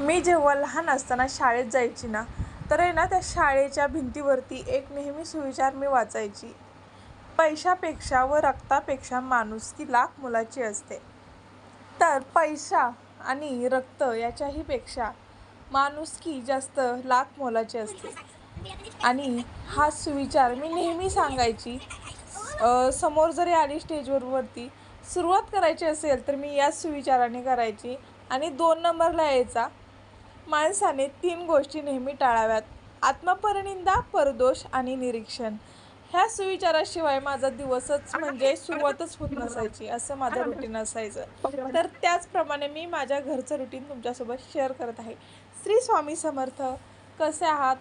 मी जेव्हा लहान असताना शाळेत जायची ना तर आहे ना त्या शाळेच्या भिंतीवरती एक नेहमी सुविचार मी वाचायची. पैशापेक्षा व रक्तापेक्षा माणुसकी लाख मोलाची असते. तर पैसा आणि रक्त याच्याही पेक्षा माणुसकी जास्त लाख मोलाची असते. आणि हा सुविचार मी नेहमी सांगायची. समोर जरी आली स्टेजवरवरती सुरुवात करायची असेल तर मी याच सुविचाराने करायची. आणि दोन नंबरला यायचा. माणसाने तीन गोष्टी नेहमी टाळाव्यात. आत्मपरनिंदा परदोष आणि निरीक्षण. ह्या सुविचाराशिवाय माझा दिवसच म्हणजे सुरुवातच होत नसायची असं माझं रुटीन असायचं. तर त्याचप्रमाणे मी माझ्या घरचं रुटीन तुमच्यासोबत शेअर करत आहे. श्री स्वामी समर्थ कसे आहात?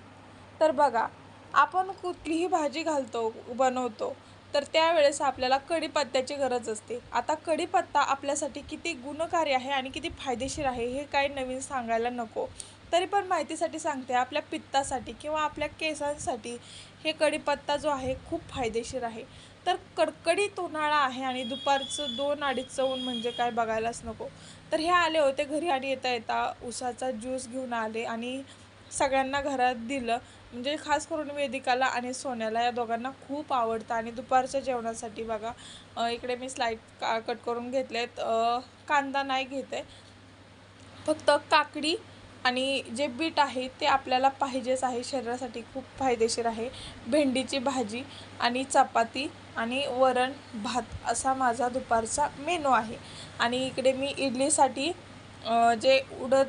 तर बघा आपण कुठलीही भाजी घालतो बनवतो तर त्यावेळेस आपल्याला कढीपत्त्याची गरज असते. आता कढीपत्ता आपल्यासाठी किती गुणकारी आहे आणि किती फायदेशीर आहे हे काही नवीन सांगायला नको. तरी पण माहितीसाठी सांगते आपल्या पित्तासाठी किंवा आपल्या केसांसाठी हे कढीपत्ता जो आहे खूप फायदेशीर आहे. तर कडकडीत उन्हाळा आहे आणि दुपारचं दोन अडीचचं ऊन म्हणजे काय बघायलाच नको. तर हे आले होते घरी आणि येता येता उसाचा ज्यूस घेऊन आले आणि सगळ्यांना घरात दिलं. म्हणजे खास करून वेदिकाला आणि सोन्याला या दोघांना खूप आवडतं. आणि दुपारच्या जेवणासाठी बघा इकडे मी स्लाईड का कट करून घेतलेत. आहेत कांदा नाही घेते. फक्त काकडी आणि जे बीट आहे ते आपल्याला पाहिजेच आहे. शरीरासाठी खूप फायदेशीर आहे. भेंडीची भाजी आणि चपाती आणि वरण भात असा माझा दुपारचा मेनू आहे. आणि इकडे मी इडलीसाठी जे उडद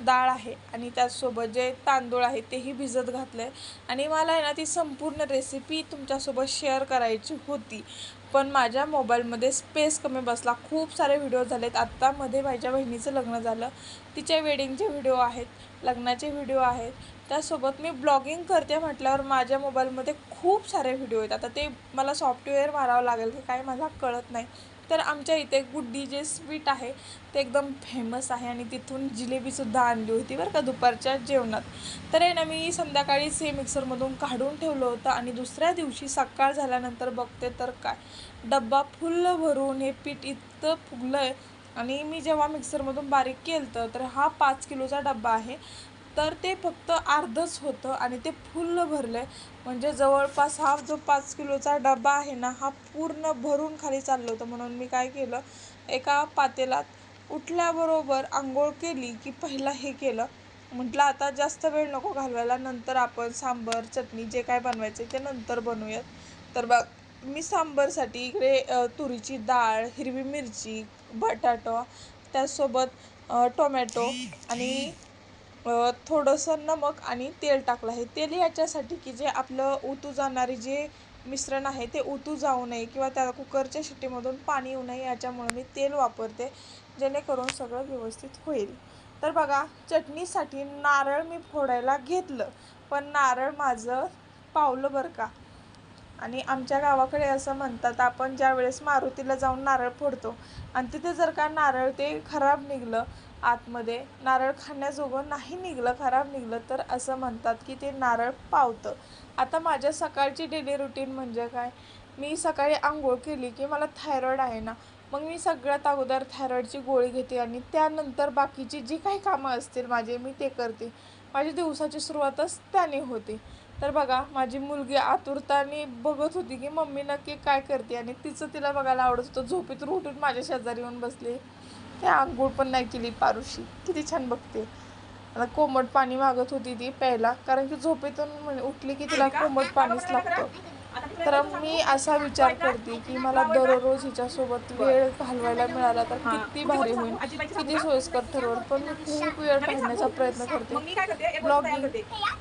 डाळ आहे आणि त्याचसोबत जे तांदूळ आहे तेही भिजत घातलं आहे आणि मला आहे ना ती संपूर्ण रेसिपी तुमच्यासोबत शेअर करायची होती. पण माझ्या मोबाईलमध्ये स्पेस कमी बसला. खूप सारे व्हिडिओ झालेत. आत्तामध्ये माझ्या बहिणीचं लग्न झालं. तिच्या वेडिंगचे व्हिडिओ आहेत लग्नाचे व्हिडिओ आहेत. त्यासोबत मी ब्लॉगिंग करते म्हटल्यावर माझ्या मोबाईलमध्ये खूप सारे व्हिडिओ आहेत. आता ते मला सॉफ्टवेअर मारावं लागेल की काय मला कळत नाही. तर आमच्या इथे गुड्डी जे स्वीट आहे ते एकदम फेमस आहे आणि तिथून जिलेबीसुद्धा आणली होती बरं का दुपारच्या जेवणात. तर आहे ना मी संध्याकाळीच हे मिक्सरमधून काढून ठेवलं होतं आणि दुसऱ्या दिवशी सकाळ झाल्यानंतर बघते तर काय डब्बा फुल्ल भरून हे पीठ इतकं फुगलं आहे आणि मी जेव्हा मिक्सरमधून बारीक केलं तर हा पाच किलोचा डब्बा आहे. तर ते फक्त अर्धच होतं आणि ते फुल्ल भरलं आहे म्हणजे जवळपास हा जो पाच किलोचा डबा आहे ना हा पूर्ण भरून खाली चाललं होतं. म्हणून मी काय केलं एका पातेलात उठल्याबरोबर आंघोळ केली की पहिला हे केलं. म्हटलं आता जास्त वेळ नको घालवायला नंतर आपण सांबर चटणी जे काय बनवायचं ते नंतर बनवूयात. तर बघ मी सांबरसाठी इकडे तुरीची डाळ हिरवी मिरची बटाटो त्यासोबत टोमॅटो आणि थोडंसं नमक आणि तेल टाकलं आहे. तेल याच्यासाठी की जे आपलं ओतू जाणारी जे मिश्रण आहे ते ओतू जाऊ नये किंवा त्या कुकरच्या शिट्टीमधून पाणी येऊ नये याच्यामुळे मी तेल वापरते जेणेकरून सगळं व्यवस्थित होईल. तर बघा चटणीसाठी नारळ मी फोडायला घेतलं पण नारळ माझं पावलं बरं का. आणि आमच्या गावाकडे असं म्हणतात आपण ज्या वेळेस मारुतीला जाऊन नारळ फोडतो आणि तिथे जर का नारळ ते खराब निघलं आतमध्ये नारळ खाण्याजोगं नाही निघलं खराब निघलं तर असं म्हणतात की ते नारळ पावतं. आता माझ्या सकाळची डेली रुटीन म्हणजे काय? मी सकाळी आंघोळ केली की मला थायरॉईड आहे ना मग मी सगळ्यात अगोदर थायरॉईडची गोळी घेते आणि त्यानंतर बाकीची जी काही कामं असतील माझे मी ते करते. माझी दिवसाची सुरुवातच त्याने होते. तर बघा माझी मुलगी आतुरताने बघत होती की मम्मी नक्की काय करते आणि तिचं तिला बघायला आवडत होतं. झोपेतून उठून माझ्या शेजारी येऊन बसले. ते आंघोळ पण नाही केली पारुशी. किती छान बघते. आता कोमट पाणी मागत होती ती प्यायला. कारण की झोपेतून म्हणे- उठली की तिला कोमट पाणीच लागतं. तर मी असा विचार करते की मला दररोज हिच्यासोबत वेळ घालवायला मिळाला तर किती भारी होईल. किती सोयीस्कर ठरवल. पण मी खूप वेळ काढण्याचा प्रयत्न करते. ब्लॉगिंग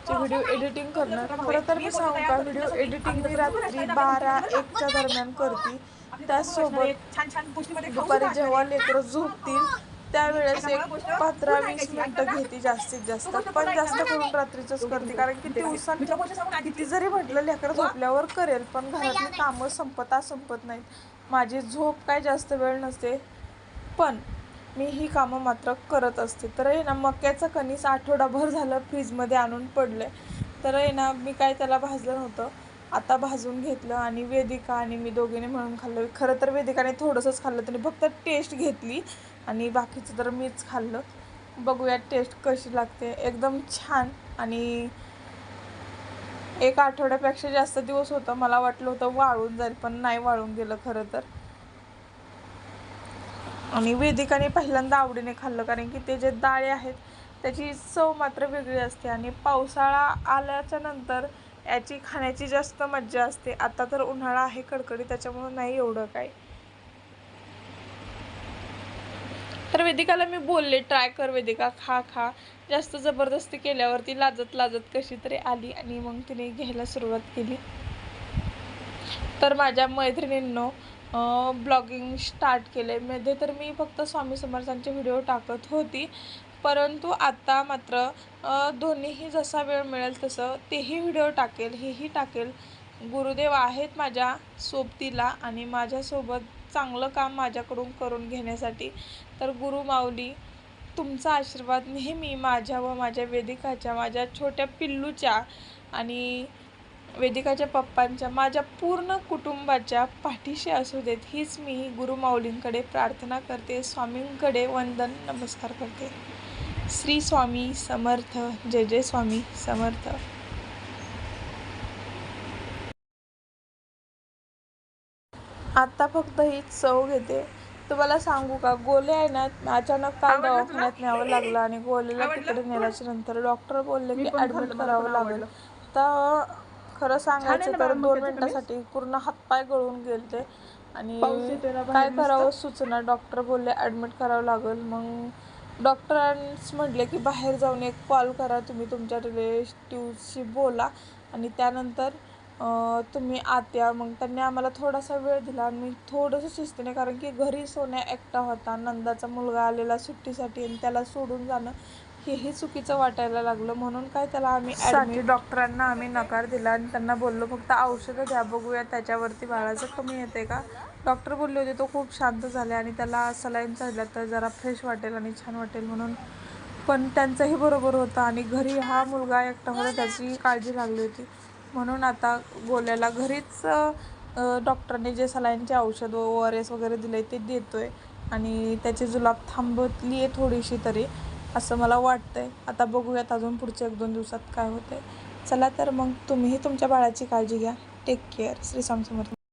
व्हिडिओ एडिटिंग करणं खरं तर मी सांगू का? व्हिडिओ एडिटिंग मी रात्री बारा एकच्या दरम्यान करते. त्याचसोबत दुपारी जेव्हा लेकरं झोपतील त्यावेळेस एक पंधरा वीस मिनटं घेते जास्तीत जास्त. पण जास्त करून रात्रीचंच करते कारण की दिवसात किती जरी म्हटलं लेकरं झोपल्यावर करेल पण घरातली कामं संपता संपत नाहीत. माझी झोप काय जास्त वेळ नसते पण मी ही कामं मात्र करत असते. तर आहे ना मक्याचं कणीस आठवडाभर झालं फ्रीजमध्ये आणून पडलं तर आहे ना मी काय त्याला भाजलं नव्हतं. आता भाजून घेतलं आणि वेदिका आणि मी दोघीने म्हणून खाल्लं. खरं तर वेदिकाने थोडंसंच खाल्लं त्याने फक्त टेस्ट घेतली आणि बाकीचं तर मीच खाल्लं. बघूया टेस्ट कशी लागते. एकदम छान आणि एक आठवड्यापेक्षा जास्त दिवस होतं मला वाटलं होतं वाळून जाईल पण नाही वाळून गेलं खरं तर. आणि वेदिकाने पहिल्यांदा आवडीने खाल्लं कारण की ते जे डाळे आहेत त्याची चव मात्र वेगळी असते. आणि पावसाळा आल्याच्यानंतर याची खाण्याची जास्त मज्जा असते. आता तर उन्हाळा आहे कडकडी त्याच्यामुळे नाही एवढं काय. तर वेदिकाला मी बोलले ट्राय कर वेदिका खा खा. जास्त जबरदस्ती केल्यावरती लाजत लाजत कशी तरी आली आणि मग तिने घ्यायला सुरुवात केली. तर माझ्या मैत्रिणींनो ब्लॉगिंग स्टार्ट केले मध्ये तर मी फक्त स्वामी समर्थांचे व्हिडिओ टाकत होती. परंतु आत्ता मात्र दोन्हीही जसा वेळ मिळेल तसं तेही व्हिडिओ टाकेल हेही टाकेल. गुरुदेव आहेत माझ्या सोबतीला आणि माझ्यासोबत चांगलं काम माझ्याकडून करून घेण्यासाठी. तर गुरु माऊली तुमचा आशीर्वाद नेहमी माझ्या व माझ्या वेदिकाच्या माझ्या छोट्या पिल्लूच्या आणि वेदिकाच्या पप्पांच्या माझ्या पूर्ण कुटुंबाच्या पाठीशी असू देत हीच मी गुरुमाऊलींकडे प्रार्थना करते. स्वामींकडे वंदन नमस्कार करते. श्री स्वामी समर्थ जय जय स्वामी समर्थ. आता फक्त ही चव घेते. तुम्हाला सांगू का गोले आहे ना अचानक काल दवाखान्यात न्यावं लागलं आणि गोलेला तिकडे नेल्याच्या नंतर डॉक्टर बोलले की ऍडमिट करावं लागेल. तर खरं सांगायचं तर दोन मिनिटासाठी पूर्ण हातपाय गळून गेलते. आणि काय करावं सुचना. डॉक्टर बोलले ऍडमिट करावं लागेल. मग डॉक्टरांस म्हटले की बाहेर जाऊन एक कॉल करा तुम्ही तुमच्या रिलेटिव्हशी बोला आणि त्यानंतर तुम्ही आत या मग त्यांनी आम्हाला थोडासा वेळ दिला आणि मी थोडंसं शिस्तीने कारण की घरी सोन्या एकटा होता नंदाचा मुलगा आलेला सुट्टीसाठी आणि त्याला सोडून जाणं हेही चुकीचं वाटायला लागलं. म्हणून काय त्याला आम्ही ॲडमिट डॉक्टरांना आम्ही नकार दिला आणि त्यांना बोललो फक्त औषधं द्या बघूया त्याच्यावरती बाळाचं कमी येते का? डॉक्टर बोलले होते तो खूप शांत झाला आणि त्याला सलाईन चढला तर जरा फ्रेश वाटेल आणि छान वाटेल म्हणून. पण त्यांचंही बरोबर होतं आणि घरी हा मुलगा एकटा होता त्याची काळजी लागली होती. म्हणून आता गोल्याला घरीच डॉक्टरने जे सलाईनचे औषध ओ आर एस वगैरे दिले ते देतो आहे आणि त्याची जुलाब थांबवली आहे थोडीशी तरी असं मला वाटतं आहे आता बघूयात अजून पुढच्या एक दोन दिवसात काय होतं आहे चला तर मग तुम्हीही तुमच्या बाळाची काळजी घ्या. Take care Shri Swami Samarth.